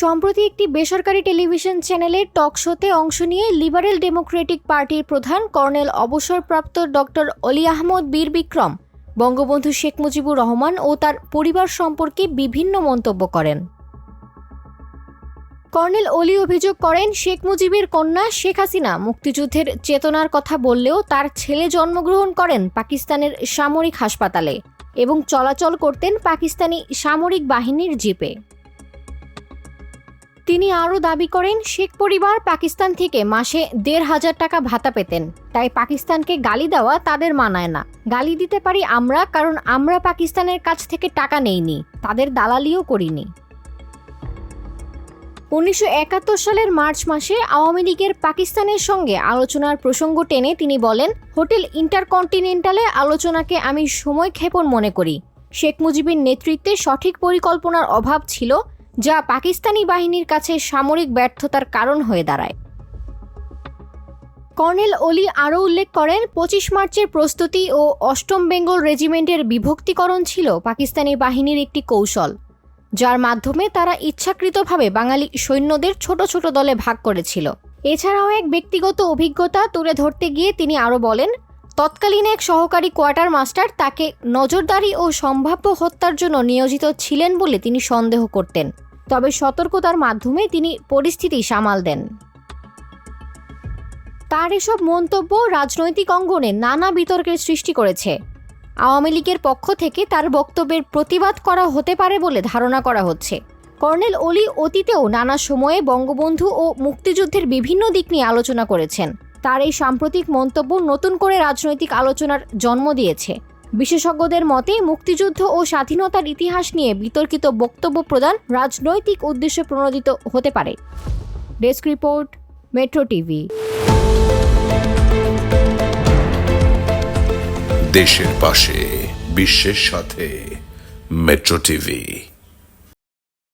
সম্প্রতি একটি বেসরকারি টেলিভিশন চ্যানেলের টক শোতে অংশ নিয়ে লিবারেল ডেমোক্রেটিক পার্টির প্রধান কর্নেল অবসরপ্রাপ্ত ডক্টর অলি আহমদ বীর বিক্রম, বঙ্গবন্ধু শেখ মুজিবুর রহমান ও তার পরিবার সম্পর্কে বিভিন্ন মন্তব্য করেন। কর্নেল অলি অভিযোগ করেন, শেখ মুজিবের কন্যা শেখ হাসিনা মুক্তিযুদ্ধের চেতনার কথা বললেও তার ছেলে জন্মগ্রহণ করেন পাকিস্তানের সামরিক হাসপাতালে এবং চলাচল করতেন পাকিস্তানি সামরিক বাহিনীর জিপে। তিনি আরও দাবি করেন, শেখ পরিবার পাকিস্তান থেকে মাসে দেড় হাজার টাকা ভাতা পেতেন। তাই পাকিস্তানকে গালি দেওয়া তাদের মানায় না। গালি দিতে পারি আমরা, কারণ আমরা পাকিস্তানের কাছ থেকে টাকা নেইনি। তাদের দালালিও করিনি। উনিশশো একাত্তর সালের মার্চ মাসে আওয়ামী লীগের পাকিস্তানের সঙ্গে আলোচনার প্রসঙ্গ টেনে তিনি বলেন, হোটেল ইন্টারকন্টিনেন্টালে আলোচনাকে আমি সময়ক্ষেপণ মনে করি। শেখ মুজিবের নেতৃত্বে সঠিক পরিকল্পনার অভাব ছিল যা পাকিস্তানি বাহিনীর কাছে সামরিক ব্যর্থতার কারণ হয়ে দাঁড়ায়। কর্নেল অলি আরও উল্লেখ করেন, পঁচিশ মার্চের প্রস্তুতি ও অষ্টম বেঙ্গল রেজিমেন্টের বিভক্তিকরণ ছিল পাকিস্তানি বাহিনীর একটি কৌশল, যার মাধ্যমে তারা ইচ্ছাকৃতভাবে বাঙালি সৈন্যদের ছোট ছোট দলে ভাগ করেছিল। এছাড়াও এক ব্যক্তিগত অভিজ্ঞতা তুলে ধরতে গিয়ে তিনি আরও বলেন তৎকালীন এক সহকারী কোয়ার্টার মাস্টার তাকে নজরদারি ও সম্ভাব্য হত্যার জন্য নিয়োজিত ছিলেন বলে তিনি সন্দেহ করতেন। তবে সতর্কতার মাধ্যমে তিনি পরিস্থিতি সামাল দেন। তার এসব মন্তব্য রাজনৈতিক অঙ্গনে নানা বিতর্কের সৃষ্টি করেছে। আওয়ামী লীগের পক্ষ থেকে তার বক্তব্যের প্রতিবাদ করা হতে পারে বলে ধারণা করা হচ্ছে। কর্নেল অলি অতীতেও নানা সময়ে বঙ্গবন্ধু ও মুক্তিযুদ্ধের বিভিন্ন দিক নিয়ে আলোচনা করেছেন। তার এই সাম্প্রতিক মন্তব্য নতুন করে রাজনৈতিক আলোচনার জন্ম দিয়েছে। বিশেষজ্ঞদের মতে, মুক্তিযুদ্ধ ও স্বাধীনতার ইতিহাস নিয়ে বিতর্কিত বক্তব্য প্রদান রাজনৈতিক উদ্দেশ্যে প্রণোদিত হতে পারে। Desk report, metro TV. দেশের পাশে, বিশ্বের সাথে, মেট্রো টিভি।